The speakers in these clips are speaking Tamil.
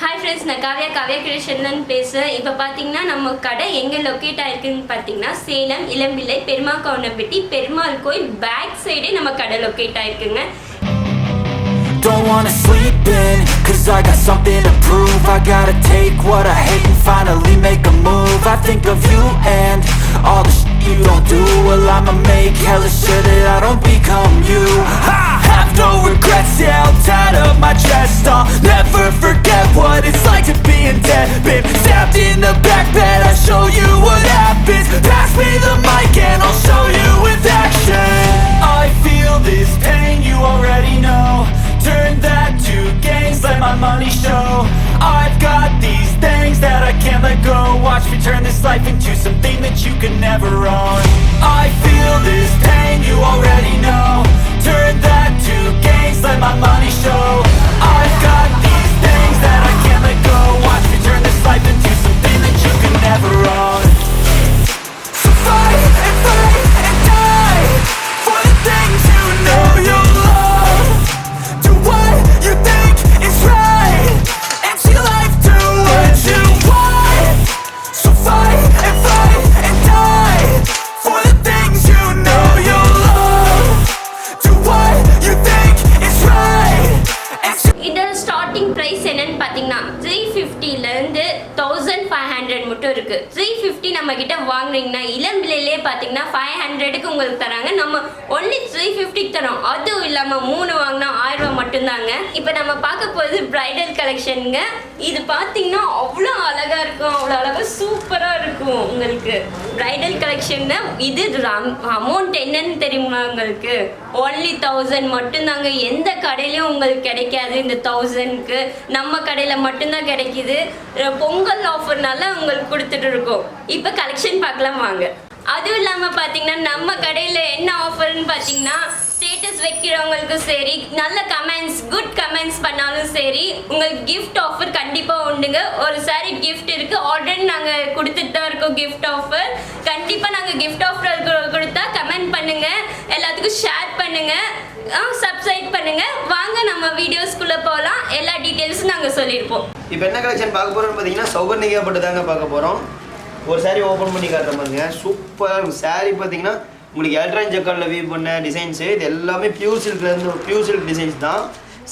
ஹாய் ஃப்ரெண்ட்ஸ் நான் காவ்யா காவ்யா கிரியேஷன்லன்னு பேசுகிறேன் இப்போ பார்த்தீங்கன்னா நம்ம கடை எங்கே லொக்கேட் ஆயிருக்குன்னு பார்த்தீங்கன்னா சேலம் இளம்பிள்ளை பெருமா கவுண்டம்பட்டி பெருமாள் கோயில் பேக் சைடே நம்ம கடை locate ஆயிருக்குங்க Don't wanna sleep in, cause I got something to prove I gotta take what I hate and finally make a move I think of you and all the shit you don't do Well I'ma make hella sure that I don't become you I have no regrets, yeah, I'll tie up my chest I'll never forget what it's be Been stabbed in the back bed, I'll show you what happens. Pass me the mic and I'll show you with action. I feel this pain, you already know. Turn that to gains, let my money show. I've got these things that I can't let go. Watch me turn this life into something that you could never own. I feel this pain, you already know. Turn that to gains, let my money பார்த்தீங்கன்னா ஃபைவ் ஹண்ட்ரடுக்கு உங்களுக்கு தராங்க. நம்ம ஒன்லி த்ரீ ஃபிஃப்டிக்கு தரோம். அதுவும் இல்லாமல் மூணு வாங்கினா ஆயிரம் ரூபா மட்டும்தாங்க. இப்போ நம்ம பார்க்க போகிறது பிரைடல் கலெக்ஷனுங்க இது பார்த்தீங்கன்னா அவ்வளோ அழகாக இருக்கும். அவ்வளோ அழகா சூப்பராக இருக்கும் உங்களுக்கு. பிரைடல் கலெக்ஷன் இது அமௌண்ட் என்னன்னு தெரியுமா உங்களுக்கு? ஒன்லி தௌசண்ட் மட்டும்தாங்க. எந்த கடையிலையும் உங்களுக்கு கிடைக்காது இந்த தௌசண்ட்க்கு நம்ம கடையில் மட்டும்தான் கிடைக்குது. பொங்கல் ஆஃபர்னால உங்களுக்கு கொடுத்துட்டு இருக்கோம். இப்போ கலெக்ஷன் பார்க்கலாம் வாங்க. அதுவும் இல்லாமல் பார்த்தீங்கன்னா நம்ம கடையில் என்ன ஆஃபர்னு பார்த்தீங்கன்னா ஸ்டேட்டஸ் வைக்கிறவங்களுக்கும் சரி நல்ல கமெண்ட்ஸ் குட் கமெண்ட்ஸ் பண்ணாலும் சரி உங்களுக்கு கிஃப்ட் ஆஃபர் கண்டிப்பாக உண்டுங்க. ஒரு சாரி கிஃப்ட் இருக்கு. ஆல்ரெடி நாங்கள் கொடுத்துட்டு தான் இருக்கோம் கிஃப்ட் ஆஃபர் கண்டிப்பாக நாங்கள் கிஃப்ட் ஆஃபர் கொடுத்தா கமெண்ட் பண்ணுங்க. எல்லாத்துக்கும் ஷேர் பண்ணுங்க. சப்ஸ்கிரைப் பண்ணுங்க. வாங்க நம்ம வீடியோஸ்குள்ளே போகலாம் எல்லா டீட்டெயில்ஸும் நாங்கள் சொல்லியிருப்போம். இப்போ என்ன கலெக்ஷன் பார்க்க போறோம்னு பார்த்தீங்கன்னா சௌகர்ணிகப்பட்டு தாங்க பார்க்க போகிறோம் ஒரு சாரீ ஓப்பன் பண்ணி காட்டுற பாருங்க. சூப்பராக இருக்கும். Saree பார்த்தீங்கன்னா உங்களுக்கு எலக்ட்ரான் ஜக்காலில் வீவ் பண்ண டிசைன்ஸு இது எல்லாமே பியூர் சில்க்லேருந்து பியூர் சில்க் டிசைன்ஸ் தான்.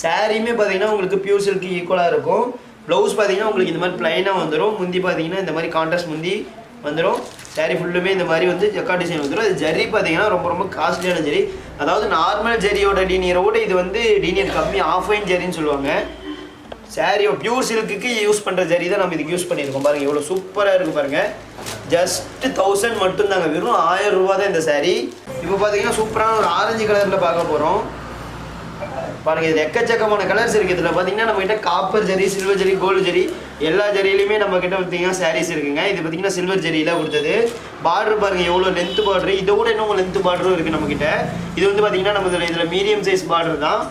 சாரியுமே பார்த்தீங்கன்னா உங்களுக்கு பியூர் சில்க்கு ஈக்குவலாக இருக்கும். ப்ளவுஸ் பார்த்தீங்கன்னா உங்களுக்கு இந்த மாதிரி ப்ளைனாக வந்துடும் முந்தி பார்த்தீங்கன்னா இந்த மாதிரி கான்ட்ராஸ்ட் முந்தி வந்துடும் saree ஃபுல்லுமே இந்த மாதிரி வந்து ஜக்கா டிசைன் வந்துடும் அது ஜரி பார்த்தீங்கன்னா ரொம்ப ரொம்ப காஸ்ட்லியான ஜரி. அதாவது நார்மல் ஜரியோட டீனியரை விட இது வந்து டீனியர் கம்மி ஆஃப் ஒயின் ஜரின்னு சொல்லுவாங்க. சாரியோ பியூர் சில்க்குக்கு யூஸ் பண்ணுற ஜரி தான் நம்ம இதுக்கு யூஸ் பண்ணியிருக்கோம். பாருங்க எவ்வளோ சூப்பராக இருக்கு பாருங்க. ஜஸ்ட் தௌசண்ட் மட்டும்தாங்க. வெறும் ஆயிரம் ரூபா தான் இந்த saree. இப்போ பார்த்தீங்கன்னா சூப்பரான ஒரு ஆரஞ்சு கலரில் பார்க்க போகிறோம் பாருங்க இது எக்கச்சக்கமான கலர்ஸ் இருக்குது இதில் பார்த்தீங்கன்னா நம்ம கிட்ட copper zari silver zari gold zari எல்லா ஜெரியிலையுமே நம்ம கிட்ட பார்த்தீங்கன்னா சாரீஸ் இருக்குங்க. இது பார்த்தீங்கன்னா சில்வர் ஜரியில கொடுத்தது. பார்டர் பாருங்க எவ்வளோ லென்த் பார்டர் இதை விட இன்னும் லென்த் பார்டரும் இருக்குது நம்ம கிட்ட. இது வந்து பார்த்தீங்கன்னா நம்ம இதில் இதில் மீடியம் சைஸ் பார்டர் தான்.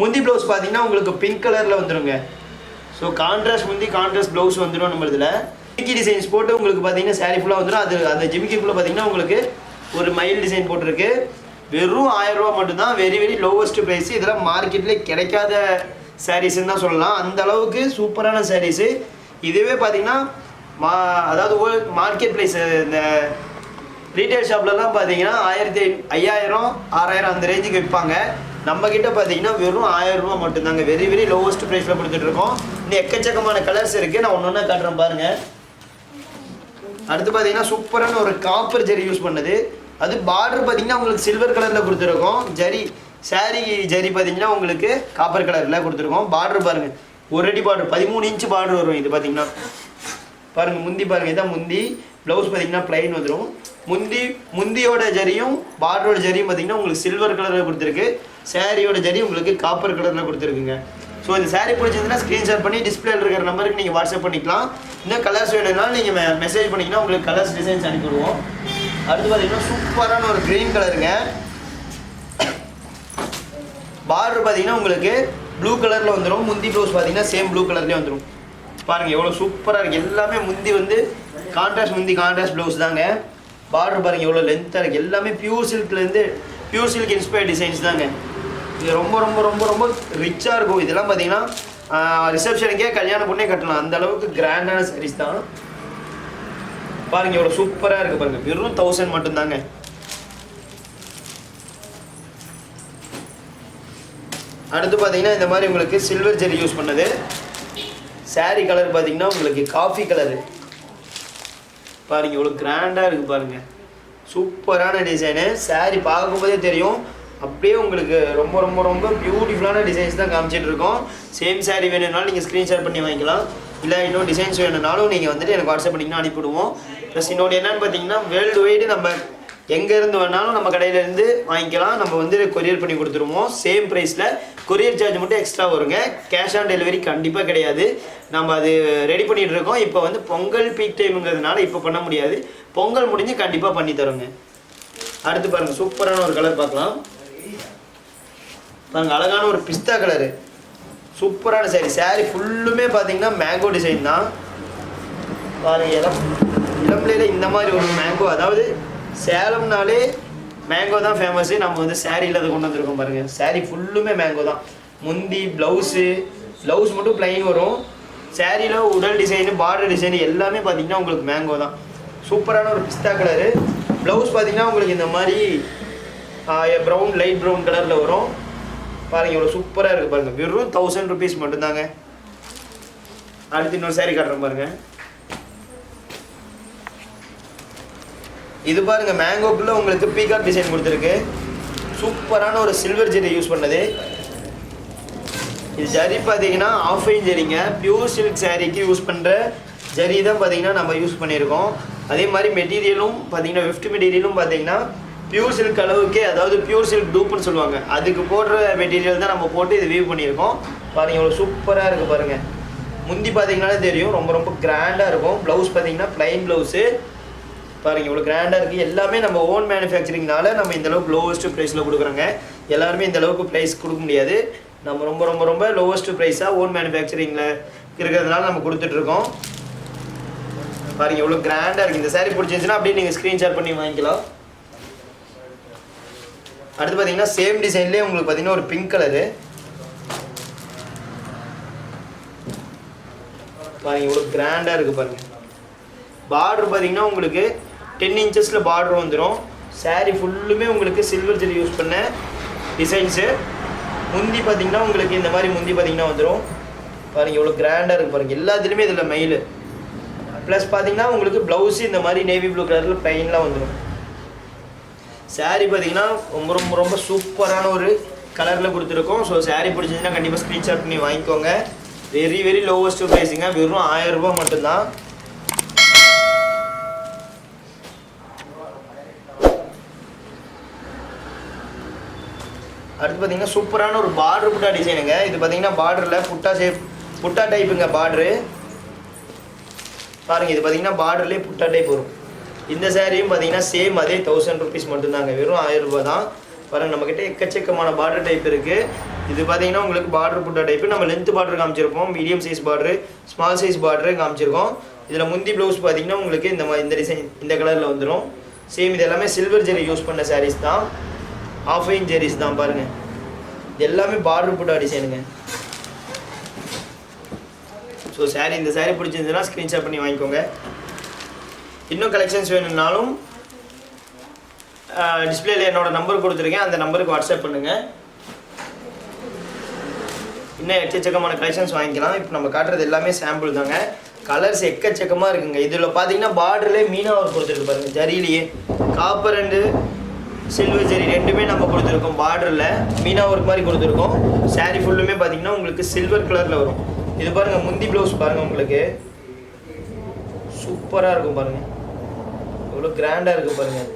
முந்தி ப்ளவுஸ் பார்த்தீங்கன்னா உங்களுக்கு பிங்க் கலரில் வந்துடுங்க ஸோ கான்ட்ராஸ்ட் முந்தி கான்ட்ராஸ்ட் ப்ளவுஸ் வந்துடும் நம்ம இதில் ஜிமிக்கி டிசைன்ஸ் போட்டு உங்களுக்கு பார்த்தீங்கன்னா saree ஃபுல்லாக வந்துடும் அது அந்த ஜிமிக்கிக்குள்ளே பார்த்தீங்கன்னா உங்களுக்கு ஒரு மயில் டிசைன் போட்டிருக்கு. வெறும் ஆயிரம் ரூபா மட்டும்தான். வெரி வெரி லோவஸ்ட் ப்ரைஸ் இதெல்லாம் மார்க்கெட்லேயே கிடைக்காத சாரீஸ்ன்னு தான் சொல்லலாம். அந்த அளவுக்கு சூப்பரான சாரீஸு இதுவே பார்த்தீங்கன்னா மா அதாவது மார்க்கெட் ப்ரைஸ் இந்த ரீட்டைல் ஷாப்லலாம் பார்த்தீங்கன்னா ஆயிரத்தி ஐயாயிரம் ஆறாயிரம் அந்த ரேஞ்சுக்கு விற்பாங்க நம்ம கிட்ட பார்த்தீங்கன்னா வெறும் ஆயிரம் ரூபா மட்டும்தாங்க. வெரி வெரி லோவஸ்ட் ப்ரைஸில் கொடுத்துட்டு இருக்கோம் இன்னும் எக்கச்சக்கமான கலர்ஸ் இருக்குது நான் ஒன்று ஒன்றா காட்டுறேன் பாருங்க. அடுத்து பார்த்தீங்கன்னா சூப்பரான ஒரு காப்பர் ஜரி யூஸ் பண்ணது. அது பார்டர் பார்த்தீங்கன்னா உங்களுக்கு சில்வர் கலரில் கொடுத்துருக்கோம். ஜரி சாரி ஜரி பார்த்தீங்கன்னா உங்களுக்கு காப்பர் கலரில் கொடுத்துருக்கோம். பார்டர் பாருங்க. ஒரு அடி பார்டர் பதிமூணு இன்ச்சு பார்டர் வரும் இது பார்த்தீங்கன்னா பாருங்க முந்தி பாருங்க. இதான் முந்தி. ப்ளவுஸ் பார்த்தீங்கன்னா ப்ளைன் வந்துடும் முந்தி முந்தியோட ஜரியும் பார்டரோட ஜரியும் பார்த்தீங்கன்னா உங்களுக்கு சில்வர் கலரில் கொடுத்துருக்கு. சேரீயோட ஜரி உங்களுக்கு காப்பர் கலரில் கொடுத்துருக்குங்க. ஸோ இந்த saree பிடிச்சதுன்னா ஸ்க்ரீன்ஷாட் பண்ணி டிஸ்பிளேல இருக்கிற நம்பருக்கு நீங்கள் வாட்ஸ்அப் பண்ணிக்கலாம். இன்னும் கலர்ஸ் வேணும்னாலும் நீங்கள் மெசேஜ் பண்ணிங்கன்னா உங்களுக்கு கலர்ஸ் டிசைன்ஸ் அனுப்பிவிடுவோம். அடுத்து பார்த்தீங்கன்னா சூப்பரான ஒரு க்ரீன் கலருங்க பார்டர் பார்த்தீங்கன்னா உங்களுக்கு ப்ளூ கலரில் வந்துடும் முந்தி ப்ளவுஸ் பார்த்தீங்கன்னா சேம் ப்ளூ கலர்லேயே வந்துடும் பாருங்க எவ்வளோ சூப்பராக இருக்குது எல்லாமே முந்தி வந்து கான்ட்ராஸ்ட் முந்தி கான்ட்ராஸ்ட் ப்ளவுஸ் தாங்க. பார்டர் பாருங்க எவ்வளோ லென்த்தாக இருக்குது எல்லாமே பியூர் சில்க்லேருந்து பியூர் சில்க் இன்ஸ்பயர் டிசைன்ஸ் தாங்க. இது ரொம்ப ரொம்ப ரொம்ப ரொம்ப ரிச்சாக இருக்கும். இதெல்லாம் பார்த்தீங்கன்னா ரிசப்ஷனுக்கே கல்யாண பொண்ணே கட்டலாம். அந்த அளவுக்கு கிராண்டான சாரீஸ் தான். பாருங்க இவ்வளோ சூப்பராக இருக்குது பாருங்க. வெறும் தௌசண்ட் மட்டும்தாங்க. அடுத்து பார்த்தீங்கன்னா இந்த மாதிரி உங்களுக்கு சில்வர் ஜெரி யூஸ் பண்ணது. Saree கலர் பார்த்தீங்கன்னா உங்களுக்கு காஃபி கலரு பாருங்க இவ்வளோ கிராண்டாக இருக்குது பாருங்க. சூப்பரான டிசைனு saree பார்க்கும்போதே தெரியும். அப்படியே உங்களுக்கு ரொம்ப ரொம்ப ரொம்ப பியூட்டிஃபுல்லான டிசைன்ஸ் தான் காமிச்சிட்டு இருக்கோம். சேம் saree வேணும்னாலும் நீங்கள் ஸ்க்ரீன்ஷாட் பண்ணி வாங்கிக்கலாம். இல்லை இன்னும் டிசைன்ஸ் வேணும்னாலும் நீங்கள் வந்துட்டு எனக்கு வாட்ஸ்அப் பண்ணிங்கன்னா அனுப்பிவிடுவோம். ப்ளஸ் இன்னொன்று என்னன்னு பார்த்தீங்கன்னா வேர்ல்டு வைடு நம்ம எங்கே இருந்து வேணாலும் நம்ம கடையிலேருந்து வாங்கிக்கலாம். நம்ம வந்து கொரியர் பண்ணி கொடுத்துருவோம். சேம் ப்ரைஸில் கொரியர் சார்ஜ் மட்டும் எக்ஸ்ட்ரா வருங்க. கேஷ் ஆன் டெலிவரி கண்டிப்பாக கிடையாது. நம்ம அது ரெடி பண்ணிகிட்டு இருக்கோம். இப்போ வந்து பொங்கல் பீக் டைமுங்கிறதுனால இப்போ பண்ண முடியாது. பொங்கல் முடிஞ்சு கண்டிப்பாக பண்ணி தரோங்க. அடுத்து பாருங்கள் சூப்பரான ஒரு கலர் பார்க்கலாம். பாருங்கள் அழகான ஒரு பிஸ்தா கலரு சூப்பரான சாரி சாரி ஃபுல்லுமே பார்த்தீங்கன்னா மேங்கோ டிசைன் தான். பாருங்க இளம் இளம்பிள்ளையில இந்த மாதிரி ஒரு மேங்கோ அதாவது சேலம்னாலே மேங்கோ தான் ஃபேமஸ் நம்ம வந்து சாரியில் அதை கொண்டு வந்திருக்கோம் பாருங்க. சேரீ ஃபுல்லுமே மேங்கோ தான். முந்தி ப்ளவுஸு ப்ளவுஸ் மட்டும் பிளைன் வரும். சாரியில் உடல் டிசைனு பார்டர் டிசைன் எல்லாமே பார்த்தீங்கன்னா உங்களுக்கு மேங்கோ தான். சூப்பரான ஒரு பிஸ்தா கலரு ப்ளவுஸ் பார்த்தீங்கன்னா உங்களுக்கு இந்த மாதிரி ப்ரௌன் லைட் ப்ரௌன் கலரில் வரும். பாருங்க இவ்வளோ சூப்பராக இருக்குது பாருங்க. வெறும் தௌசண்ட் ருபீஸ் மட்டும்தாங்க. அடுத்து இன்னொரு சேரீ காட்டுறேன் பாருங்கள் இது பாருங்க மேங்கோக்குள்ளே உங்களுக்கு பீகாக் டிசைன் கொடுத்துருக்கு. சூப்பரான ஒரு சில்வர் ஜெரி யூஸ் பண்ணது. இது ஜரி பார்த்தீங்கன்னா ஆஃபைன் ஜரிங்க பியூர் சில்க் சாரீக்கு யூஸ் பண்ணுற ஜரி தான் பார்த்தீங்கன்னா நம்ம யூஸ் பண்ணியிருக்கோம். அதே மாதிரி மெட்டீரியலும் பார்த்தீங்கன்னா விஃப்ட் மெட்டீரியலும் பார்த்தீங்கன்னா பியூர் சில்க் அளவுக்கே அதாவது பியூர் சில்க் டூப்னு சொல்லுவாங்க. அதுக்கு போடுற மெட்டீரியல் தான் நம்ம போட்டு இது வியூ பண்ணியிருக்கோம். பாருங்கள் இவ்வளோ சூப்பராக இருக்குது பாருங்கள் முந்தி பார்த்தீங்கன்னாலே தெரியும் ரொம்ப ரொம்ப கிராண்டாக இருக்கும். ப்ளவுஸ் பார்த்தீங்கன்னா ப்ளைன் ப்ளவுஸு பாருங்க இவ்வளோ கிராண்டாக இருக்குது எல்லாமே நம்ம ஓன் மேனுஃபேக்சரிங்னால நம்ம இந்த அளவுக்கு லோவஸ்ட் ப்ரைஸில் கொடுக்குறோங்க. எல்லாருமே இந்த அளவுக்கு ப்ரைஸ் கொடுக்க முடியாது. நம்ம ரொம்ப ரொம்ப ரொம்ப லோவஸ்ட் ப்ரைஸாக ஓன் மேனுஃபேக்சரிங்கில் இருக்கிறதுனால நம்ம கொடுத்துட்ருக்கோம் பாருங்க இவ்வளோ கிராண்டாக இருக்குது இந்த saree பிடிச்சிருந்துச்சுன்னா அப்படியே நீங்கள் ஸ்க்ரீன்ஷாட் பண்ணி வாங்கிக்கலாம். அடுத்து பார்த்தீங்கன்னா சேம் டிசைன்லேயே உங்களுக்கு பார்த்தீங்கன்னா ஒரு பிங்க் கலரு பாருங்க இவ்வளோ கிராண்டாக இருக்குது பாருங்கள் பார்டர் பார்த்தீங்கன்னா உங்களுக்கு டென் இன்ச்சஸில் பார்டர் வந்துடும் சேரீ ஃபுல்லுமே உங்களுக்கு சில்வர் ஜெரி யூஸ் பண்ண டிசைன்ஸு முந்தி பார்த்தீங்கன்னா உங்களுக்கு இந்த மாதிரி முந்தி பார்த்தீங்கன்னா வந்துடும் பாருங்கள் இவ்வளோ கிராண்டாக இருக்குது பாருங்கள் எல்லாத்துலேயுமே இதில் மெயில் ப்ளஸ் பார்த்தீங்கன்னா உங்களுக்கு ப்ளவுஸு இந்த மாதிரி நேவி ப்ளூ கலரில் ப்ளைன்லாம் வந்துடும் சாரீ பார்த்தீங்கன்னா ரொம்ப ரொம்ப ரொம்ப சூப்பரான ஒரு கலரில் கொடுத்துருக்கோம். ஸோ சாரீ பிடிச்சிருந்துச்சுன்னா கண்டிப்பாக ஸ்க்ரீன்ஷாட் பண்ணி வாங்கிக்கோங்க. வெரி வெரி லோவஸ்ட் ப்ரைஸுங்க வெறும் ஆயிரம் ரூபாய் மட்டும்தான். அடுத்து பார்த்தீங்கன்னா சூப்பரான ஒரு பார்டர் புட்டா டிசைனுங்க இது பார்த்தீங்கன்னா பார்டரில் புட்டா ஷேப் புட்டா டைப்புங்க பார்டரு பாருங்கள் இது பார்த்தீங்கன்னா பார்டர்லேயே புட்டா டைப் வரும். இந்த சேரீயும் பார்த்தீங்கன்னா சேம் அதே தௌசண்ட் ருபீஸ் மட்டும்தாங்க. வெறும் ஆயிரம் ரூபாய் தான். பாருங்கள் நம்மக்கிட்ட எக்கச்சக்கமான பார்டர் டைப் இருக்குது இது பார்த்தீங்கன்னா உங்களுக்கு பார்டர் புட்டா டைப்பு நம்ம length border காமிச்சிருப்போம். Medium size border small size border காமிச்சிருக்கோம். இதில் முந்தி ப்ளவுஸ் பார்த்தீங்கன்னா உங்களுக்கு இந்த மாதிரி இந்த டிசைன் இந்த கலரில் வந்துடும் சேம் இது எல்லாமே சில்வர் ஜெரி யூஸ் பண்ண சாரீஸ் தான். ஆஃப் இன் ஜெரிஸ் தான் பாருங்க. இது எல்லாமே பார்டர் போட்டா டிசைனுங்க ஸோ சாரீ இந்த சாரீ பிடிச்சிருந்துன்னா ஸ்க்ரீன்ஷாட் பண்ணி வாங்கிக்கோங்க. இன்னும் கலெக்ஷன்ஸ் வேணும்னாலும் டிஸ்பிளேல என்னோட நம்பர் கொடுத்துருக்கேன். அந்த நம்பருக்கு வாட்ஸ்அப் பண்ணுங்கள் இன்னும் எக்கச்சக்கமான கலெக்ஷன்ஸ் வாங்கிக்கலாம். இப்போ நம்ம காட்டுறது எல்லாமே சாம்பிள் தாங்க. கலர்ஸ் எக்கச்சக்கமாக இருக்குங்க. இதில் பார்த்தீங்கன்னா பார்டர்லேயே மீனா ஒர்க் கொடுத்துருக்கு பாருங்க. ஜரியிலேயே. காப்பர் அண்டு சில்வர் ஜெரி ரெண்டுமே நம்ம கொடுத்துருக்கோம். பார்டரில் மீனா ஒர்க் மாதிரி கொடுத்துருக்கோம். சாரீ ஃபுல்லுமே பார்த்தீங்கன்னா உங்களுக்கு சில்வர் கலரில் வரும். இது பாருங்கள் முந்தி ப்ளவுஸ் பாருங்கள் உங்களுக்கு. சூப்பராக இருக்கும் பாருங்கள் எவ்வளோ கிராண்டாக இருக்கும் பாருங்கள்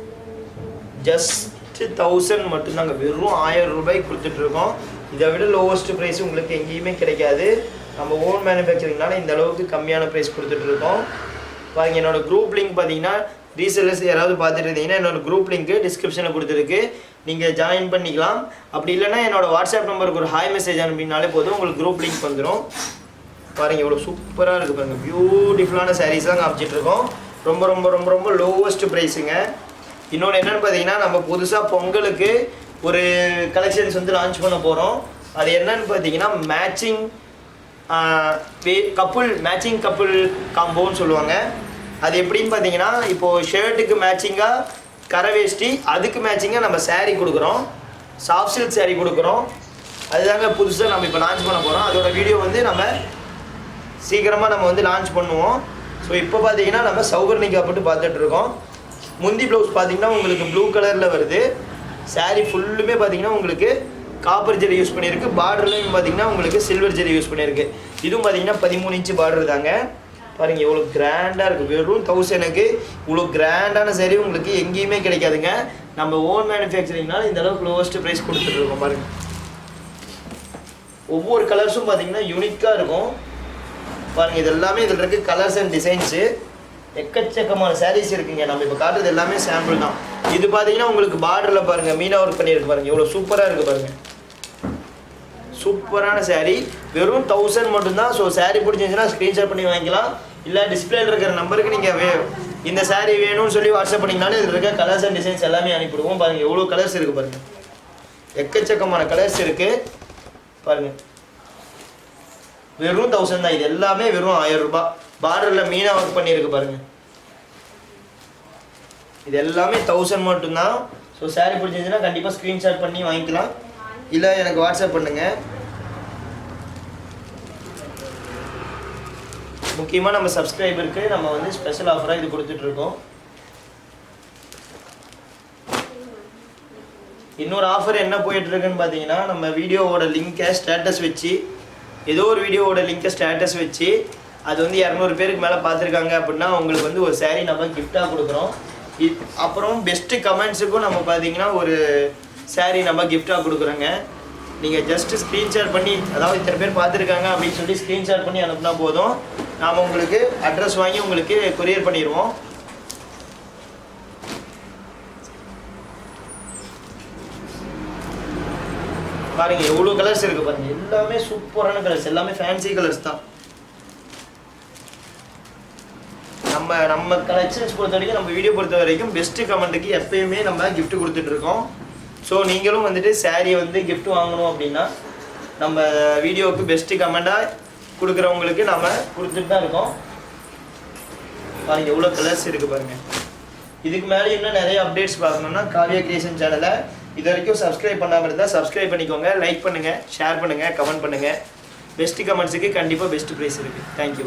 ஜஸ்ட்டு தௌசண்ட் மட்டும்தாங்க. வெறும் ஆயிரம் ரூபாய்க்கு கொடுத்துட்ருக்கோம் இதை விட லோவஸ்ட் ப்ரைஸ் உங்களுக்கு எங்கேயுமே கிடைக்காது. நம்ம ஓன் மேனுஃபேக்சரிங்னால இந்த அளவுக்கு கம்மியான ப்ரைஸ் கொடுத்துட்ருக்கோம் பாருங்கள் என்னோட குரூப் லிங்க் பார்த்தீங்கன்னா ரீசெல்லர்ஸ் யாராவது பார்த்துட்டு இருந்தீங்கன்னா என்னோட குரூப் லிங்க்கு டிஸ்கிரிப்ஷனில் கொடுத்துருக்கு. நீங்கள் ஜாயின் பண்ணிக்கலாம். அப்படி இல்லைன்னா என்னோடய வாட்ஸ்அப் நம்பருக்கு ஒரு ஹாய் மெசேஜ் அனுப்பினாலே போதும். உங்களுக்கு குரூப் லிங்க் வந்துடும் பாருங்கள் இவ்வளோ சூப்பராக இருக்குது பாருங்கள் பியூட்டிஃபுல்லான சாரீஸ்லாம் தான் இருக்கோம் ரொம்ப ரொம்ப ரொம்ப ரொம்ப லோவஸ்ட் ப்ரைஸுங்க இன்னொன்று என்னென்னு பார்த்தீங்கன்னா நம்ம புதுசாக பொங்கலுக்கு ஒரு கலெக்ஷன்ஸ் வந்து லான்ச் பண்ண போகிறோம் அது என்னன்னு பார்த்தீங்கன்னா மேட்சிங் கப்புள் மேட்சிங் கப்புள் காம்போன்னு சொல்லுவாங்க. அது எப்படின்னு பார்த்தீங்கன்னா இப்போது ஷர்ட்டுக்கு மேட்சிங்காக கரை வேஷ்டி அதுக்கு மேட்சிங்காக நம்ம சேரீ கொடுக்குறோம். சாஃப்ட் சில்க் சேரீ கொடுக்குறோம். அதுதாங்க புதுசாக நம்ம இப்போ லான்ச் பண்ண போகிறோம் அதோட வீடியோ வந்து நம்ம சீக்கிரமாக நம்ம வந்து லான்ச் பண்ணுவோம். ஸோ இப்போ பார்த்தீங்கன்னா நம்ம சௌகர்ணிக்கா போட்டு பார்த்துட்ருக்கோம் முந்தி ப்ளவுஸ் பார்த்தீங்கன்னா உங்களுக்கு ப்ளூ கலரில் வருது. சாரீ ஃபுல்லுமே பார்த்தீங்கன்னா உங்களுக்கு காப்பர் ஜெரி யூஸ் பண்ணியிருக்கு. பார்டர்லையும் பார்த்தீங்கன்னா உங்களுக்கு சில்வர் ஜெரி யூஸ் பண்ணியிருக்கு. இதுவும் பார்த்தீங்கன்னா பதிமூணு இன்ச்சு பார்டர் தாங்க. பாருங்கள் இவ்வளோ கிராண்டாக இருக்குது வெறும் தௌசண்ட்க்கு இவ்வளோ கிராண்டான சரி உங்களுக்கு எங்கேயுமே கிடைக்காதுங்க. நம்ம ஓன் மேனுஃபேக்சரிங்னால இந்த அளவுக்கு லோவஸ்ட் ப்ரைஸ் கொடுத்துட்ருக்கோம் பாருங்கள் ஒவ்வொரு கலர்ஸும் பார்த்தீங்கன்னா யூனிக்காக இருக்கும். பாருங்கள் இது எல்லாமே இதில் இருக்குது கலர்ஸ் அண்ட் டிசைன்ஸு எக்கச்சக்கமான சாரீஸ் இருக்குங்க. நம்ம இப்போ காட்டுறது எல்லாமே சாம்பிள் தான். இது பார்த்தீங்கன்னா உங்களுக்கு பார்டரில் பாருங்கள் மீனா ஒர்க் பண்ணியிருக்கு பாருங்கள் இவ்வளோ சூப்பராக இருக்குது பாருங்கள் சூப்பரான சாரீ வெறும் தௌசண்ட் மட்டும்தான். ஸோ சாரீ பிடிச்சிருந்துச்சுன்னா ஸ்க்ரீன்ஷாட் பண்ணி வாங்கிக்கலாம். இல்லை டிஸ்பிளேல இருக்கிற நம்பருக்கு நீங்கள் வே இந்த சாரீ வேணும்னு சொல்லி வாட்ஸ்அப் பண்ணிங்கனாலும் இதில் இருக்க கலர்ஸ் அண்ட் டிசைன்ஸ் எல்லாமே அனுப்பிவிடுவோம் பாருங்கள் எவ்வளோ கலர்ஸ் இருக்குது பாருங்கள் எக்கச்சக்கமான கலர்ஸ் இருக்குது பாருங்கள் வெறும் தௌசண்ட் தான். இது எல்லாமே வெறும் ஆயிரம் ரூபாய். பார்டரில் மீனாக ஒர்க் பண்ணியிருக்கு பாருங்கள் இது எல்லாமே தௌசண்ட் மட்டும்தான். ஸோ சாரீ பிடிச்சிருந்துச்சுன்னா கண்டிப்பாக ஸ்க்ரீன்ஷாட் பண்ணி வாங்கிக்கலாம். இல்லை எனக்கு வாட்ஸ்அப் பண்ணுங்கள் முக்கியமாக நம்ம சப்ஸ்கிரைபருக்கு நம்ம வந்து ஸ்பெஷல் ஆஃபராக இது கொடுத்துட்ருக்கோம். இன்னொரு ஆஃபர் என்ன போயிட்டுருக்குன்னு பார்த்தீங்கன்னா நம்ம வீடியோவோட லிங்கை ஸ்டேட்டஸ் வச்சு ஏதோ ஒரு வீடியோவோட லிங்க்கை ஸ்டேட்டஸ் வச்சு அது வந்து இரநூறு பேருக்கு மேலே பார்த்துருக்காங்க அப்படின்னா உங்களுக்கு வந்து ஒரு சேரீ நம்ம கிஃப்டாக கொடுக்குறோம். இ- அப்புறம் பெஸ்ட்டு கமெண்ட்ஸுக்கும் நம்ம பார்த்தீங்கன்னா ஒரு சேரீ நம்ம கிஃப்டாக கொடுக்குறோங்க. நீங்கள் ஜஸ்ட் ஸ்க்ரீன்ஷாட் பண்ணி அதாவது இத்தனை பேர் பார்த்துருக்காங்க அப்படின்னு சொல்லி ஸ்க்ரீன்ஷாட் பண்ணி அனுப்புனா போதும். நாம் உங்களுக்கு அட்ரஸ் வாங்கி உங்களுக்கு கொரியர் பண்ணிடுவோம். பாருங்க எவ்வளோ கலர்ஸ் இருக்கு பாருங்க. எல்லாமே சூப்பரான கலர்ஸ் எல்லாமே ஃபேன்சி கலர்ஸ் தான். நம்ம நம்ம கலெக்ஷன்ஸ் பொறுத்த வரைக்கும் நம்ம வீடியோ பொறுத்த வரைக்கும் பெஸ்ட்டு கமெண்ட்டுக்கு எப்பயுமே நம்ம கிஃப்ட் கொடுத்துட்டு இருக்கோம். ஸோ நீங்களும் வந்துட்டு சாரியை வந்து கிஃப்ட் வாங்கணும் அப்படின்னா நம்ம வீடியோவுக்கு பெஸ்ட்டு கமெண்டாக கொடுக்குறவங்களுக்கு நம்ம கொடுத்துட்டு தான் இருக்கோம். பாருங்க எவ்வளோ கலர்ஸ் இருக்கு பாருங்க. இதுக்கு மேலே இன்னும் நிறைய அப்டேட்ஸ் பார்க்கணும்னா காவியா கிரியேஷன் சேனலை இது வரைக்கும் சப்ஸ்கிரைப் பண்ணாமல் இருந்தால் சப்ஸ்கிரைப் பண்ணிக்கோங்க லைக் பண்ணுங்கள் ஷேர் பண்ணுங்கள் கமெண்ட் பண்ணுங்கள் பெஸ்ட்டு கமெண்ட்ஸுக்கு கண்டிப்பாக பெஸ்ட் ப்ரைஸ் இருக்குது தேங்க்யூ